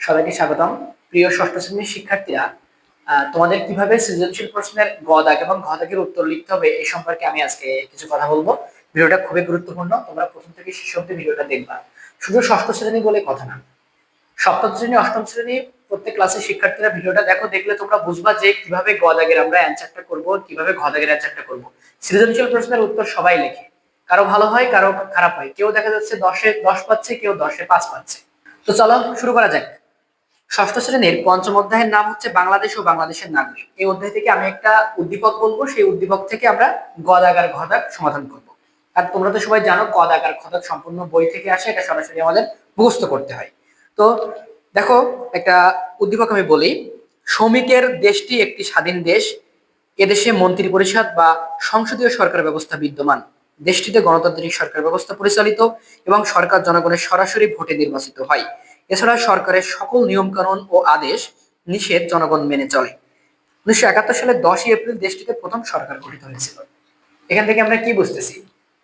সবাইকে স্বাগতম। প্রিয় ষষ্ঠ শ্রেণির শিক্ষার্থীরা তোমাদের কীভাবে সৃজনশীল প্রশ্নের গ দাগ এবং ঘ উত্তর লিখতে হবে এই সম্পর্কে আমি আজকে কিছু কথা বলব। ভিডিওটা খুবই গুরুত্বপূর্ণ, তোমরা প্রথম থেকে শেষ অব্দি ভিডিওটা দেখবা। শুধু ষষ্ঠ শ্রেণি বলে কথা না, সপ্তম শ্রেণি, অষ্টম শ্রেণি প্রত্যেক ক্লাসের শিক্ষার্থীরা ভিডিওটা দেখো, দেখলে তোমরা বুঝবা যে কীভাবে গ আমরা অ্যান্সারটা করব, কীভাবে ঘ দাগের অ্যান্সারটা করব। সৃজনশীল প্রশ্নের উত্তর সবাই লেখে, কারও ভালো হয়, কারও খারাপ হয়। কেউ দেখা যাচ্ছে দশে দশ পাচ্ছে, কেউ দশে পাঁচ পাচ্ছে। তো চলো শুরু করা যাক। ষষ্ঠ শ্রেণির পঞ্চম অধ্যায়ের নাম হচ্ছে বাংলাদেশ ও বাংলাদেশের নাগরিক। এই অধ্যায় থেকে আমি একটা উদ্দীপক বলব, সেই উদ্দীপক থেকে আমরা গদাগ আর ঘদাগ সমাধান করব। আর তোমরা তো সবাই জানো গদাগ আর ঘদাগ সম্পূর্ণ বই থেকে আসে, এটা সরাসরি আমাদের মুখস্থ করতে হয়। তো দেখো, একটা উদ্দীপক আমি বলি, শ্রমিকের দেশটি একটি স্বাধীন দেশ, এদেশে মন্ত্রী পরিষদ বা সংসদীয় সরকার ব্যবস্থা বিদ্যমান। দেশটিতে গণতান্ত্রিক সরকার ব্যবস্থা পরিচালিত এবং সরকার জনগণের সরাসরি ভোটে নির্বাচিত হয়। এছাড়া সরকারের সকল নিয়মকানুন ও আদেশ নিষেধ জনগণ মেনে চলে। উনিশশো একাত্তর সালের দশই এপ্রিল দেশটিতে প্রথম সরকার গঠিত হয়েছিল। এখান থেকে আমরা কি বুঝতেছি?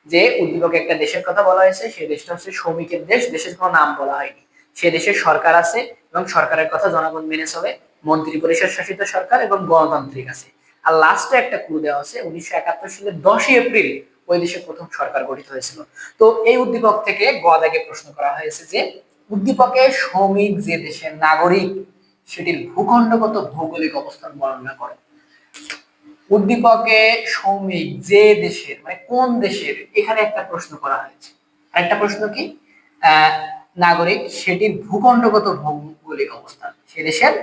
যে উদ্দীপকে একটা দেশের কথা বলা হয়েছে সেই দেশটা হচ্ছে শ্রমিকের দেশ, দেশের কোনো নাম বলা হয়নি। সে দেশের সরকার আছে এবং সরকারের কথা জনগণ মেনে চলে। মন্ত্রী পরিষদ শাসিত সরকার এবং গণতান্ত্রিক আছে। আর লাস্টে একটা ক্লু দেওয়া আছে, উনিশশো একাত্তর সালের দশই এপ্রিল ওই দেশে প্রথম সরকার গঠিত হয়েছিল। তো এই উদ্দীপক থেকে গদাকে প্রশ্ন করা হয়েছে যে উদ্দীপকে শ্রমিক যে দেশের নাগরিক, সেটির ভূখণ্ডগত ভৌগোলিক অবস্থান বর্ণনা করো। উদ্দীপকে শ্রমিক যে দেশের মানে কোন দেশের, এখানে একটা প্রশ্ন করা হয়েছে। আরেকটা প্রশ্ন কি? নাগরিক, সেটির ভূখণ্ডগত ভৌগোলিক অবস্থান। সে দেশের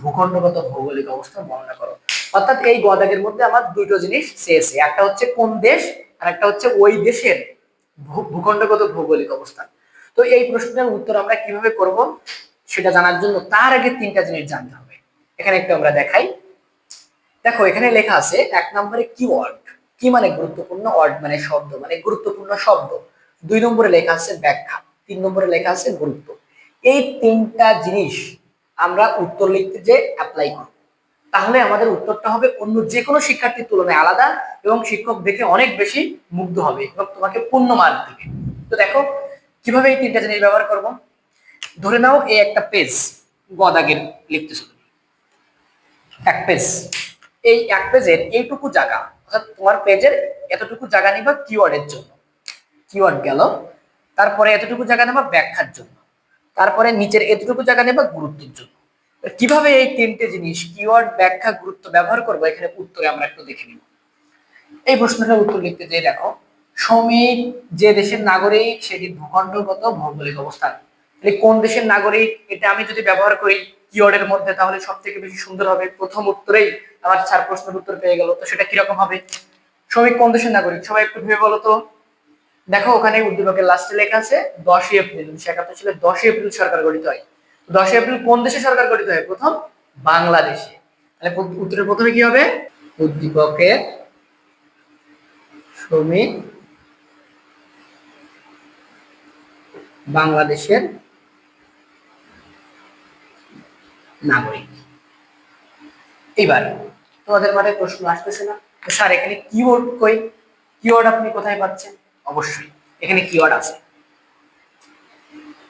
ভূখণ্ডগত ভৌগোলিক অবস্থান বর্ণনা করো। অর্থাৎ এই গদাগের মধ্যে আমার দুটো জিনিস চেয়েছে। একটা হচ্ছে কোন দেশ, আর একটা হচ্ছে ওই দেশের ভূখণ্ডগত ভৌগোলিক অবস্থান। তো এই প্রশ্নের উত্তর আমরা কীভাবে করব সেটা জানার জন্য তার আগে তিনটা জিনিস জানতে হবে। এখানে একটু আমরা দেখাই। দেখো, এখানে লেখা আছে এক নম্বরে কিওয়ার্ড কি মানে গুরুত্বপূর্ণ? ওয়ার্ড মানে শব্দ মানে গুরুত্বপূর্ণ শব্দ। দুই নম্বরে লেখা আছে ব্যাখ্যা। তিন নম্বরে লেখা আছে গুরুত্ব। এই তিনটা জিনিস আমরা উত্তর লিখতে যে অ্যাপ্লাই করব। তাহলে আমাদের উত্তরটা হবে অন্য যে কোনো শিক্ষার্থীর তুলনায় আলাদা এবং শিক্ষক দেখে অনেক বেশি মুগ্ধ হবে এবং তোমাকে পূর্ণ মার্ক দেবে। তো দেখো কীভাবে এই তিনটা জিনিস ব্যবহার করব? ধরে নাও এই একটা পেজ গদাগের লিখতেছো। এক পেজ এই এক পেজের এইটুকু জায়গা, অর্থাৎ তোমার পেজের এতটুকু জায়গা নিবা কিওয়ার্ডের জন্য। কিওয়ার্ড গেল, তারপরে এতটুকু জায়গা নেবা ব্যাখ্যার জন্য। তারপরে নিচের এতটুকু জায়গা নেবা গুরুত্বের জন্য। কীভাবে এই তিনটে জিনিস কিওয়ার্ড ব্যাখ্যা, গুরুত্ব ব্যবহার করব? এখানে উত্তরে আমরা একটু দেখে নিব। এই প্রশ্নটার উত্তর লিখতে যে দেখো শ্রমিক যে দেশের নাগরিক সেটির ভূখণ্ডগত, ভৌগোলিক অবস্থান? তাহলে কোন দেশের নাগরিক? এটা আমি যদি ব্যবহার করি কিওয়ার্ডের মধ্যে, তাহলে সব থেকে বেশি সুন্দর হবে। প্রথম উত্তরেই আমার চার প্রশ্নের উত্তর পেয়ে গেল। তো সেটা কীরকম হবে? শ্রমিক কোন দেশের নাগরিক? সবাই একটু ভেবে বলো তো। দেখো, ওখানে উদ্দীপকের লাস্টে লেখা আছে, দশই এপ্রিল। উনিশশো একাত্তর সালে দশই এপ্রিল সরকার গঠিত হয়। দশই এপ্রিল কোন দেশে সরকার গঠিত হয়? প্রথম বাংলাদেশে। তাহলে উত- উত্তরের প্রথমে কি হবে? উদ্দীপকের শ্রমিক বাংলাদেশের নাগরিক। এবার তোমাদের মাঠে প্রশ্ন আসতেছে না। তো স্যার, এখানে কিওয়ার্ড কই? কিওয়ার্ড আপনি কোথায় পাচ্ছেন? অবশ্যই, এখানে কিওয়ার্ড আছে।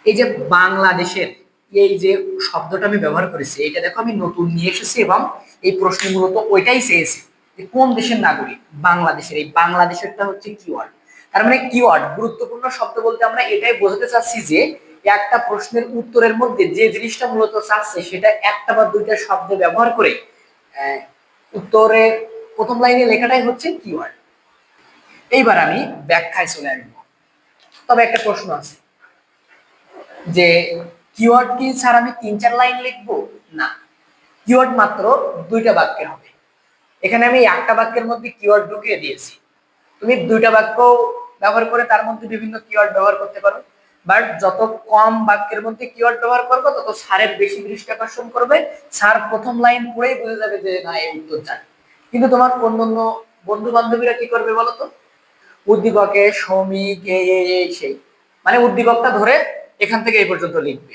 এই যে বাংলাদেশের, এই যে শব্দটা আমি ব্যবহার করেছি, এটা দেখো আমি নতুন নিয়ে এসেছি এবং এই প্রশ্ন মূলত ওইটাই চেয়েছি যে কোন দেশের নাগরিক বাংলাদেশের, এই বাংলাদেশেরটা হচ্ছে কিওয়ার্ড তার মানে কিওয়ার্ড গুরুত্বপূর্ণ শব্দ বলতে আমরা এটাই বোঝাতে চাচ্ছি যে একটা প্রশ্নের উত্তরের মধ্যে যে জিনিসটা মূলত চাচ্ছে, সেটা একটা বা দুইটা শব্দ ব্যবহার করে উত্তরের প্রথম লাইনে লেখাটাই হচ্ছে কিওয়ার্ড এইবার আমি ব্যাখ্যায় চলে আসব। তবে একটা প্রশ্ন আছে, যে কিওয়ার্ড কি স্যার আমি তিন চার লাইন লিখব? না কিওয়ার্ড মাত্র দুইটা বাক্যের হবে। এখানে আমি একটা বাক্যের মধ্যে কিওয়ার্ড ঢুকিয়ে দিয়েছি। তুমি দুইটা বাক্য ব্যবহার করে তার মধ্যে বিভিন্ন কিওয়ার্ড ব্যবহার করতে পারো। বাট যত কম বাক্যের মধ্যে কিওয়ার্ড ব্যবহার করব, তত সারের বেশি দৃষ্টি আকর্ষণ করবে। সার প্রথম লাইন পড়েই বুঝে যাবে যে, না, এই উত্তর জানে। কিন্তু তোমার অন্যান্য বন্ধু বান্ধবীরা কি করবে বলো তো উদ্দীপকে এই সেই। মানে উদ্দীপকটা ধরে এখান থেকে এই পর্যন্ত লিখবে।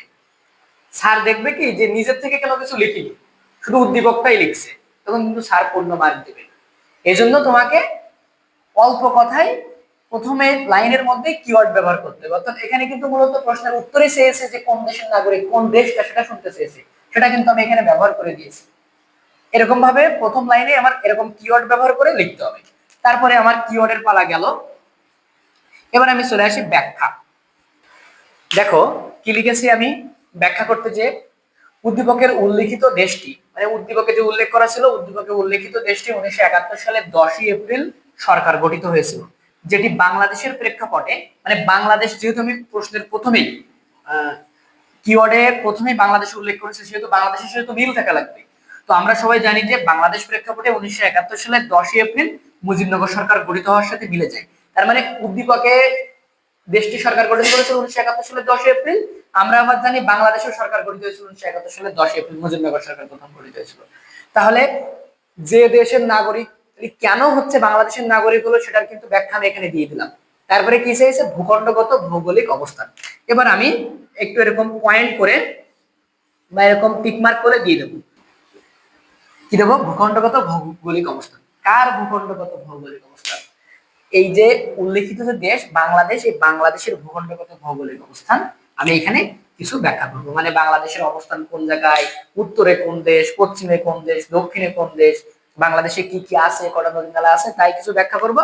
স্যার দেখবে কি, যে নিজের থেকে কেন কিছু লিখিনি? শুধু উদ্দীপকটাই লিখছে। তখন কিন্তু স্যার পূর্ণ মার্ক দেবে এই জন্য তোমাকে অল্প কথায় প্রথমে লাইনের মধ্যে কিওয়ার্ড ব্যবহার করতে হবে। অর্থাৎ এখানে কিন্তু মূলত প্রশ্নের উত্তরে চেয়েছে যে কোন দেশের নাগরিক কোন দেশটা সেটা শুনতে চেয়েছে। সেটা কিন্তু আমি এখানে ব্যবহার করে দিয়েছি। এরকম ভাবে প্রথম লাইনে আমার এরকম কিওয়ার্ড ব্যবহার করে লিখতে হবে। তারপরে আমার কিওয়ার্ডের পালা গেল। এবার আমি চলে আসি ব্যাখ্যা। দেখো, কি লিখেছি আমি? ব্যাখ্যা করতে যে উদ্দীপকের উল্লেখিত দেশটি মানে উদ্দীপকে যে উল্লেখ করা ছিল, উদ্দীপকে উল্লেখিত দেশটি উনিশশো সালের দশই এপ্রিল সরকার গঠিত হয়েছিল। যেটি বাংলাদেশের প্রেক্ষাপটে মানে বাংলাদেশ যেহেতু আমি প্রশ্নের প্রথমেই কিওয়ার্ডে প্রথমেই বাংলাদেশ উল্লেখ করেছে, সেহেতু বাংলাদেশের সাথে তো মিল থাকা লাগবে। তো আমরা সবাই জানি যে বাংলাদেশ প্রেক্ষাপটে উনিশশো একাত্তর সালের দশই এপ্রিল মুজিবনগর সরকার গঠিত হওয়ার সাথে মিলে যায়। তার মানে উদ্দীপকে দেশটি সরকার গঠন করেছিল উনিশশো একাত্তর সালে দশই এপ্রিল, আমরা আবার জানি বাংলাদেশের সরকার গঠিত হয়েছিল উনিশশো একাত্তর সালে দশই এপ্রিল, মুজিবনগর সরকার প্রথম গঠিত হয়েছিল। তাহলে যে দেশের নাগরিক কেন হচ্ছে বাংলাদেশের নাগরিক হলো সেটার কিন্তু ব্যাখ্যা আমি এখানে দিয়ে দিলাম। তারপরে কি চাইছে? ভূখণ্ডগত ভৌগোলিক অবস্থান। এবার আমি একটু এরকম পয়েন্ট করে বা এরকম টিকমার্ক করে দিয়ে দেবো। কি দেবো? ভূখণ্ডগত ভৌগোলিক অবস্থান। কার ভূখণ্ডগত ভৌগোলিক অবস্থান? এই যে উল্লেখিত যে দেশ, বাংলাদেশ, এই বাংলাদেশের ভূখণ্ডগত ভৌগোলিক অবস্থান, আমি এখানে কিছু ব্যাখ্যা করব। মানে বাংলাদেশের অবস্থান কোন জায়গায়? উত্তরে কোন দেশ? পশ্চিমে কোন দেশ? দক্ষিণে কোন দেশ? বাংলাদেশে কি কি আছে, কটা নদী নালা আছে, তাই কিছু ব্যাখ্যা করব।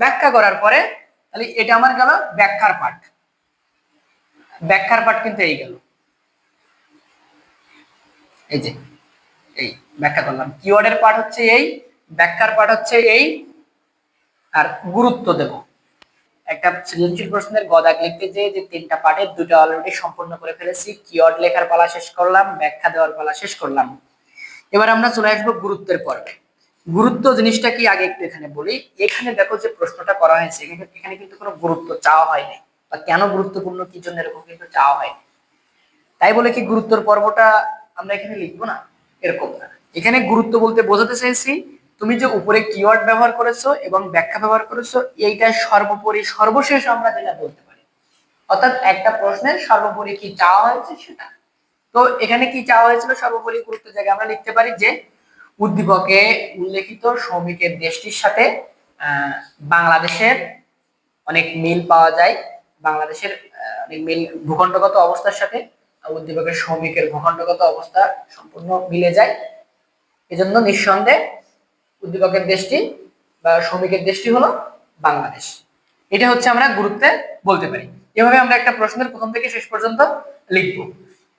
ব্যাখ্যা করার পরে, তাহলে এটা আমার গেল ব্যাখ্যার পাঠ। ব্যাখ্যার পাঠ কিন্তু এই গেল। এই যে, এই ব্যাখ্যা করলাম। কিওয়ার্ডের পাঠ হচ্ছে এই, ব্যাখ্যার পাঠ হচ্ছে এই, আর গুরুত্ব দেব। একটা সৃজনশীল প্রশ্নের গদাক লিখতে যে যে তিনটা পাঠের দুটো অলরেডি সম্পূর্ণ করে ফেলেছি, কিওয়ার্ড লেখার পালা শেষ করলাম, ব্যাখ্যা দেওয়ার পালা শেষ করলাম। এবার আমরা চলে আসব গুরুত্বের পর্বে। গুরুত্ব জিনিসটা কি আগে একটু এখানে বলি? এখানে দেখো যে প্রশ্নটা করা হয়েছে, এখানে কিন্তু কোনো গুরুত্ব চাওয়া হয়নি বা কেন গুরুত্বপূর্ণ, কি জন্য এরকম কিন্তু চাওয়া হয়নি তাই বলে কি গুরুত্বর পর্বটা আমরা এখানে লিখব না? এরকম না। এখানে গুরুত্ব বলতে বোঝাতে চাইছি, তুমি যে উপরে কিওয়ার্ড ব্যবহার করেছ এবং ব্যাখ্যা ব্যবহার করেছ, এইটা সর্বোপরি, সর্বশেষ আমরা যেটা বলতে পারি। অর্থাৎ একটা প্রশ্নের সর্বোপরি কি চাওয়া হয়েছে সেটা। তো এখানে কি চাওয়া হয়েছিল সর্বোপরি গুরুত্ব জায়গায় আমরা লিখতে পারি যে উদ্দীপকে উল্লেখিত শ্রমিকের দেশটির সাথে বাংলাদেশের অনেক মিল পাওয়া যায়। বাংলাদেশের অনেক মিল, ভূখণ্ডগত অবস্থার সাথে উদ্দীপকের শ্রমিকের ভূখণ্ডগত অবস্থা সম্পূর্ণ মিলে যায়। এজন্য নিঃসন্দেহে উদ্দীপকের দেশটি বা শ্রমিকের দেশটি হলো বাংলাদেশ। এটা হচ্ছে আমরা গুরুত্বে বলতে পারি। এভাবে আমরা একটা প্রশ্নের প্রথম থেকে শেষ পর্যন্ত লিখব।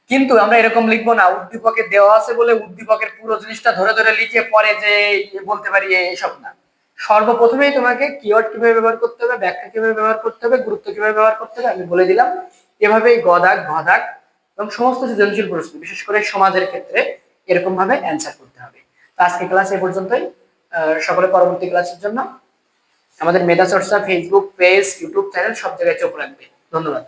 কিন্তু আমরা এরকম লিখব না, উদ্দীপকে দেওয়া আছে বলে উদ্দীপকের পুরো জিনিসটা ধরে ধরে লিখে পরে যে বলতে পারি এসব না। সর্বপ্রথমেই তোমাকে কিওয়ার্ড কীভাবে ব্যবহার করতে হবে, ব্যাখ্যা কীভাবে ব্যবহার করতে হবে, গুরুত্ব কীভাবে ব্যবহার করতে হবে, আমি বলে দিলাম। এভাবেই গদাক ঘদাক এবং সমস্ত সৃজনশীল প্রশ্ন, বিশেষ করে সমাজের ক্ষেত্রে এরকম ভাবে অ্যান্সার করতে হবে। তো আজকে ক্লাস এ পর্যন্তই সকলে পরবর্তী ক্লাসের জন্য। আমাদের মেধা চর্চা ফেসবুক পেজ ইউটিউব চ্যানেল সব জায়গায় চোখ রাখবে। ধন্যবাদ।